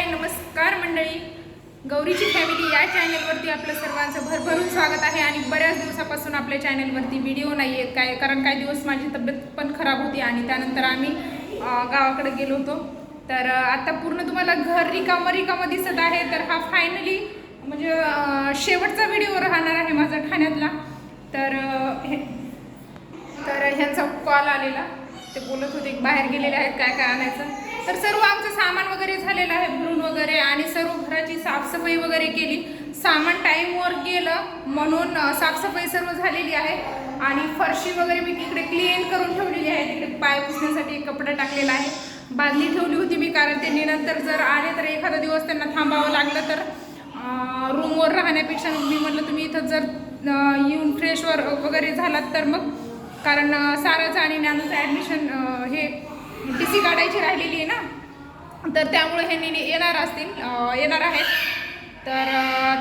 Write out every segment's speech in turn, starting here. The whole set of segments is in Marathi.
हाय नमस्कार मंडळी. गौरीची फॅमिली या चॅनलवरती आपलं सर्वांचं भरभरून स्वागत आहे आणि बऱ्याच दिवसापासून आपल्या चॅनलवरती व्हिडिओ नाही आहेत काय कारण काही दिवस माझी तब्येत पण खराब होती आणि त्यानंतर आम्ही गावाकडे गेलो होतो. तर आता पूर्ण तुम्हाला घर रिकामं रिकामं दिसत आहे. तर हा फायनली म्हणजे शेवटचा व्हिडिओ राहणार आहे माझा ठाण्यातला. तर हे तर ह्यांचा कॉल आलेला. ते बोलत होते की बाहेर गेलेले आहेत काय काय आणायचं? तर सर्व आमचं सामान वगैरे झालेलं आहे भरून वगैरे आणि सर्व घराची साफसफाई वगैरे केली. सामान टाईमवर गेलं म्हणून साफसफाई सर्व झालेली आहे. आणि फरशी वगैरे मी तिकडे क्लीन करून ठेवलेली आहे. तिकडे पाय पुसण्यासाठी एक कपडा टाकलेला आहे. बादली ठेवली होती मी कारण त्यांनी नंतर जर आले तर एखादा दिवस त्यांना थांबावं लागलं तर रूमवर राहण्यापेक्षा मी म्हटलं तुम्ही इथं जर येऊन फ्रेशवर वगैरे झालात तर मग. कारण साराचं आणि ज्ञानाचं ॲडमिशन हे टी सी काढायची राहिलेली आहे ना? तर त्यामुळे हे येणार असतील येणार आहेत. तर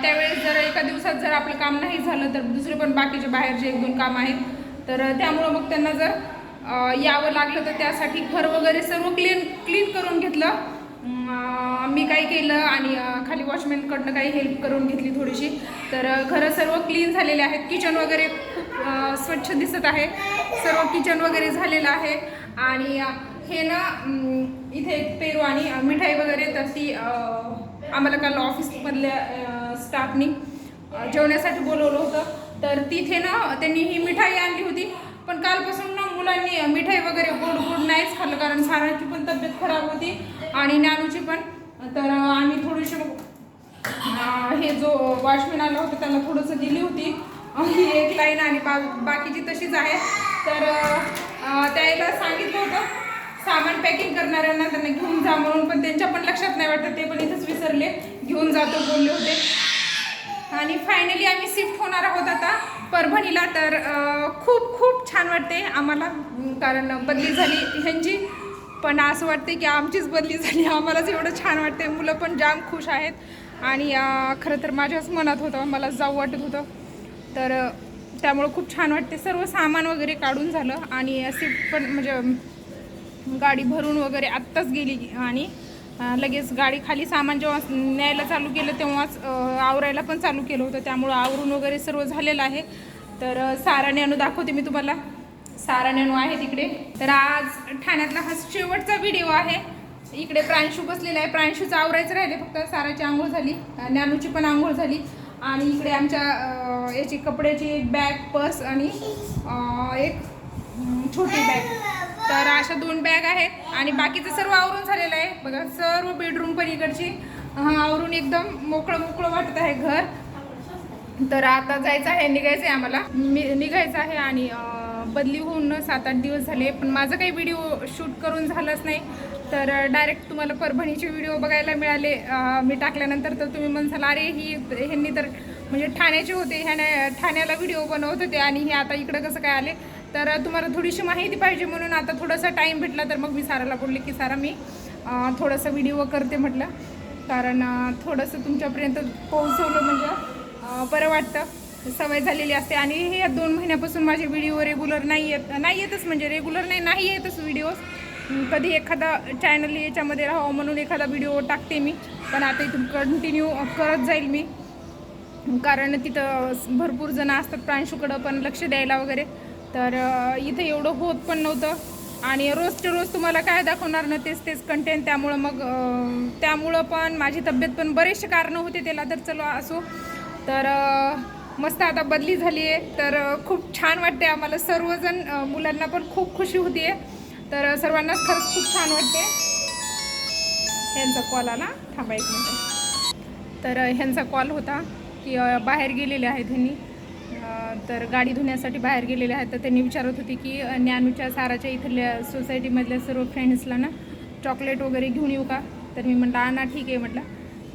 त्यावेळेस जर एका दिवसात जर आपलं काम नाही झालं तर दुसरे पण बाकीचे बाहेरचे एक दोन काम आहेत तर त्यामुळं मग त्यांना जर यावं लागलं तर त्यासाठी घर वगैरे सर्व क्लीन क्लीन करून घेतलं. मी काय केलं आणि खाली वॉचमॅनकडनं काही हेल्प करून घेतली थोडीशी. तर घरं सर्व क्लीन झालेले आहेत. किचन वगैरे खूप स्वच्छ दिसत आहे. सर्व किचन वगैरे झालेलं आहे. आणि हे ना इथे एक पेरू आणि मिठाई वगैरे तर ती आम्हाला काल ऑफिसमधल्या स्टाफनी जेवण्यासाठी बोलवलं होतं. तर तिथे ना त्यांनी ही मिठाई आणली होती. पण कालपासून ना मुलांनी मिठाई वगैरे गोड गोड नाहीच खाल्लं कारण साराची पण तब्येत खराब होती आणि नानूची पण. तर आम्ही थोडीशी हे जो वॉचमॅन आला होता त्याला थोडंसं दिली होती. ही एक लाईन आणि बा बाकीची तशीच आहे. तर त्याला सांगितलं होतं. सामान पॅकिंग करणाऱ्यांना त्यांना घेऊन जा म्हणून पण त्यांच्या पण लक्षात नाही वाटतं. ते पण इथंच विसरले. घेऊन जातो बोलले होते. आणि फायनली आम्ही शिफ्ट होणार आहोत आता परभणीला. तर खूप खूप छान वाटते आम्हाला. कारण बदली झाली ह्यांची. पण असं वाटते की आमचीच बदली झाली. आम्हालाच एवढं छान वाटते मुलं पण जाम खुश आहेत. आणि खरं तर माझ्याच मनात होतं. मला जाऊ वाटत होतं. तर त्यामुळं खूप छान वाटते. सर्व सामान वगैरे काढून झालं. आणि शिफ्ट पण म्हणजे गाडी भरून वगैरे आत्ताच गेली आणि लगेच गाडी खाली सामान जेव्हा न्यायला चालू केलं तेव्हाच आवरायला पण चालू केलं होतं. त्यामुळं आवरून वगैरे सर्व झालेलं आहे. तर सारा नेणू दाखवते मी तुम्हाला. सारा नेणू आहे तिकडे. तर आज ठाण्यातला हा शेवटचा व्हिडिओ आहे. इकडे प्रांशू बसलेला आहे. प्रांशूचं आवरायचं राहिले फक्त साराची आंघोळ झाली. अं, नॅनूची पण आंघोळ झाली. आणि इकडे आमच्या याची कपड्याची एक बॅग पर्स आणि एक छोटी बॅग तर अशा दोन बॅग आहेत. आणि बाकीचं सर्व आवरून झालेलं आहे. बघा सर्व बेडरूम पण इकडची आवरून एकदम मोकळं मोकळं वाटत आहे घर. तर आता जायचं आहे निघायचं आहे आम्हाला. मी निघायचं आहे आणि बदली होऊन सात आठ दिवस झाले. पण माझं काही व्हिडिओ शूट करून झालंच नाही. तर डायरेक्ट तुम्हाला परभणीचे व्हिडिओ बघायला मिळाले. मी टाकल्यानंतर तर तुम्ही म्हणसाल अरे ही ह्यांनी तर म्हणजे ठाण्याचे होते. ह्याने ठाण्याला व्हिडिओ बनवत होते आणि हे आता इकडं कसं काय आले? तर तुम्हाला थोडीशी माहिती पाहिजे म्हणून आता थोडासा टाईम भेटला तर मग मी साराला बोलले की सारा मी थोडासा व्हिडिओ करते म्हटलं. कारण थोडंसं तुमच्यापर्यंत पोहोचवलं म्हणजे बरं वाटतं. सवय झालेली असते. आणि हे दोन महिन्यापासून माझे व्हिडिओ रेग्युलर नाही येत नाही येतच म्हणजे रेग्युलर नाही नाही येतच व्हिडिओज कधी एखादा चॅनल याच्यामध्ये राहावं म्हणून एखादा व्हिडिओ टाकते मी. पण आता इथून कंटिन्यू करत जाईल मी. कारण तिथं भरपूर जणं असतात प्रांशूकडं पण लक्ष द्यायला वगैरे. तर इथं एवढं होत पण नव्हतं. आणि रोजच्या रोज तुम्हाला काय दाखवणार ना तेच तेच कंटेंट त्यामुळं मग त्यामुळं पण माझी तब्येत पण बरेचसे कारणं होते त्याला तर चलो असो. तर मस्त आता बदली झाली आहे तर खूप छान वाटते आम्हाला. सर्वजण मुलांना पण खूप खुशी होती आहे तर सर्वांनाच खरंच खूप छान वाटते ह्यांचा कॉल आला. थांबा एक मिनटं. तर ह्यांचा कॉल होता की बाहेर गेलेले आहेत ह्यांनी. तर गाडी धुण्यासाठी बाहेर गेलेले आहेत. तर त्यांनी विचारत होती की ज्ञानूच्या साराच्या इथल्या सोसायटीमधल्या सर्व फ्रेंड्सला ना चॉकलेट वगैरे घेऊन येऊ का? तर मी म्हटलं आणा ठीक आहे म्हटलं.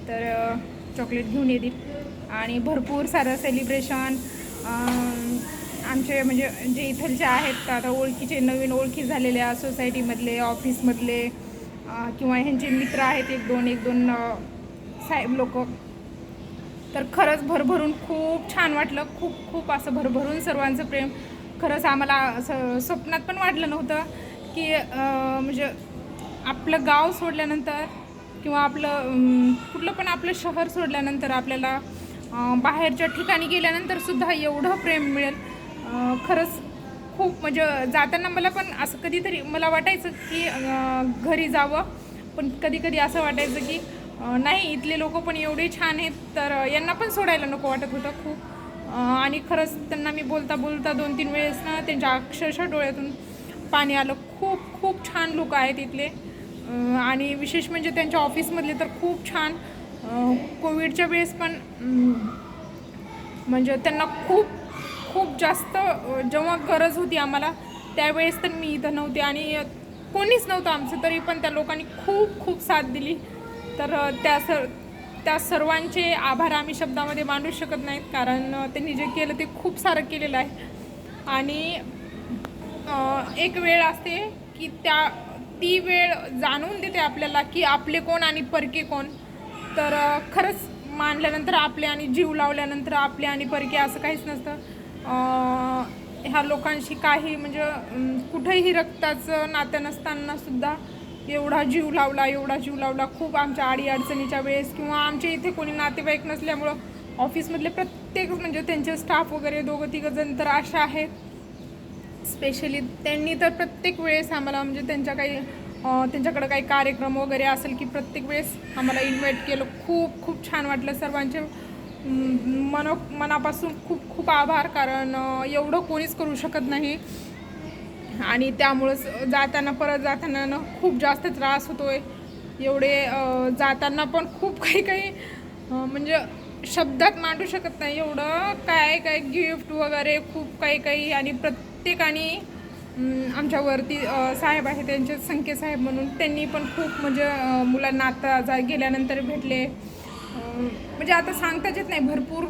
तर चॉकलेट घेऊन येतील. आणि भरपूर सारं सेलिब्रेशन आमचे म्हणजे जे इथलचे आहेत आता ओळखीचे नवीन ओळखी झालेल्या सोसायटीमधले ऑफिसमधले किंवा ह्यांचे मित्र आहेत एक दोन एक दोन साहेब लोक. तर खरंच भरभरून खूप छान वाटलं. खूप खूप असं भरभरून सर्वांचं प्रेम. खरंच आम्हाला असं स्वप्नात पण वाटलं नव्हतं की म्हणजे आपलं गाव सोडल्यानंतर किंवा आपलं कुठलं पण आपलं शहर सोडल्यानंतर आपल्याला बाहेरच्या ठिकाणी गेल्यानंतर सुद्धा एवढं प्रेम मिळेल. खरंच खूप म्हणजे जाताना मला पण असं कधीतरी मला वाटायचं की घरी जावं. पण कधी कधी असं वाटायचं की नाही इथले लोक पण एवढे छान आहेत तर यांना पण सोडायला नको वाटत होतं खूप. आणि खरंच त्यांना मी बोलता बोलता दोन तीन वेळेस ना त्यांच्या अक्षरशः डोळ्यातून पाणी आलं. खूप खूप छान लोक आहेत इथले. आणि विशेष म्हणजे त्यांच्या ऑफिसमधले तर खूप छान. कोविडच्या वेळेस पण म्हणजे त्यांना खूप खूप जास्त जेव्हा गरज होती आम्हाला त्यावेळेस तर मी इथं नव्हते आणि कोणीच नव्हतं आमचं तरी पण त्या लोकांनी खूप खूप साथ दिली. तर त्या सर त्या सर्वांचे आभार आम्ही शब्दामध्ये मांडू शकत नाहीत कारण त्यांनी जे केलं ते खूप सारं केलेलं आहे. आणि एक वेळ असते की त्या ती वेळ जाणून देते आपल्याला की आपले कोण आणि परके कोण. तर खरंच मानल्यानंतर आपले आणि जीव लावल्यानंतर आपले आणि परके असं काहीच नसतं. ह्या लोकांशी काही म्हणजे कुठेही रक्ताचं नातं नसताना सुद्धा एवढा जीव लावला एवढा जीव लावला. खूप आमच्या अडीअडचणीच्या वेळेस किंवा आमच्या इथे कोणी नातेवाईक नसल्यामुळं ऑफिसमधले प्रत्येक म्हणजे त्यांचे स्टाफ वगैरे दोघं तिघं जण तर अशा आहेत. स्पेशली त्यांनी तर प्रत्येक वेळेस आम्हाला म्हणजे त्यांच्या काही त्यांच्याकडं काही कार्यक्रम वगैरे असेल की प्रत्येक वेळेस आम्हाला इन्व्हाइट केलं. खूप खूप छान वाटलं. सर्वांचे मनो मनापासून खूप खूप आभार. कारण एवढं कोणीच करू शकत नाही. आणि त्यामुळंच जाताना परत जाताना ना खूप जास्त त्रास होतो आहे एवढे जाताना पण खूप काही काही म्हणजे शब्दात मांडू शकत नाही. एवढं काय काय गिफ्ट वगैरे खूप काही काही आणि प्रत्येकाने आमच्यावरती साहेब आहे त्यांचे संकेतसाहेब साहेब म्हणून त्यांनी पण खूप म्हणजे मुलांना आता जा गेल्यानंतर भेटले. म्हणजे आता सांगताच येत नाही. भरपूर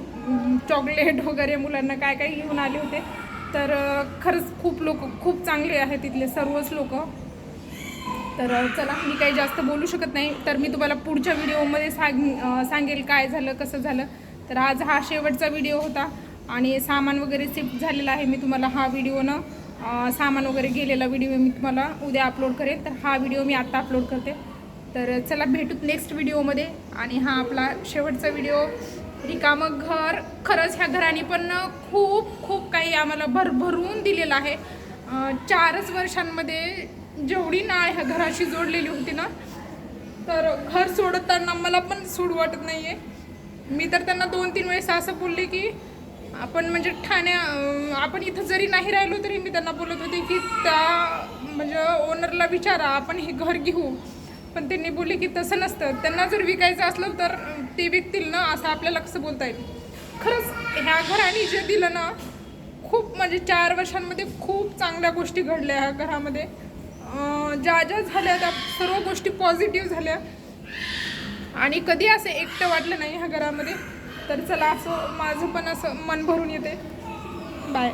चॉकलेट वगैरे मुलांना काय काय घेऊन आले होते. तर खरंच खूप लोक खूप चांगले आहेत तिथले सर्वच लोक. तर चला मी काही जास्त बोलू शकत नाही तर मी तुम्हाला पुढच्या व्हिडिओमध्ये सांग सांगेल काय झालं कसं झालं. तर आज हा शेवटचा व्हिडिओ होता आणि सामान वगैरे शिफ्ट झालेला आहे मी तुम्हाला हा व्हिडिओनं सामान वगैरे गेलेला व्हिडिओ मी तुम्हाला उद्या अपलोड करेन. तर हा व्हिडिओ मी आत्ता अपलोड करते. तर चला भेटूत नेक्स्ट व्हिडिओमध्ये आणि हा आपला शेवटचा व्हिडिओ. रिकामं घर खरंच ह्या घराने पण खूप खूप काही आम्हाला भरभरून दिलेलं आहे. चारच वर्षांमध्ये जेवढी नाळ ह्या घराशी जोडलेली होती ना तर घर सोडताना मला पण सूड वाटत नाही आहे मी तर त्यांना दोन तीन वेळेस असं बोलले की आपण म्हणजे ठाण्या आपण इथं जरी नाही राहिलो तरी मी त्यांना बोलत होते की त्या म्हणजे ओनरला विचारा आपण हे घर घेऊ. पण त्यांनी बोलले की तसं नसतं. त्यांना जर विकायचं असलं तर ते विकतील ना असं आपल्याला कसं बोलता येईल? खरंच ह्या घराने जे दिलं ना खूप म्हणजे चार वर्षांमध्ये खूप चांगल्या गोष्टी घडल्या ह्या घरामध्ये. ज्या ज्या झाल्या त्या सर्व गोष्टी पॉझिटिव्ह झाल्या. आणि कधी असं एकटं वाटलं नाही ह्या घरामध्ये तर चला असं माझं पण असं मन भरून येते. बाय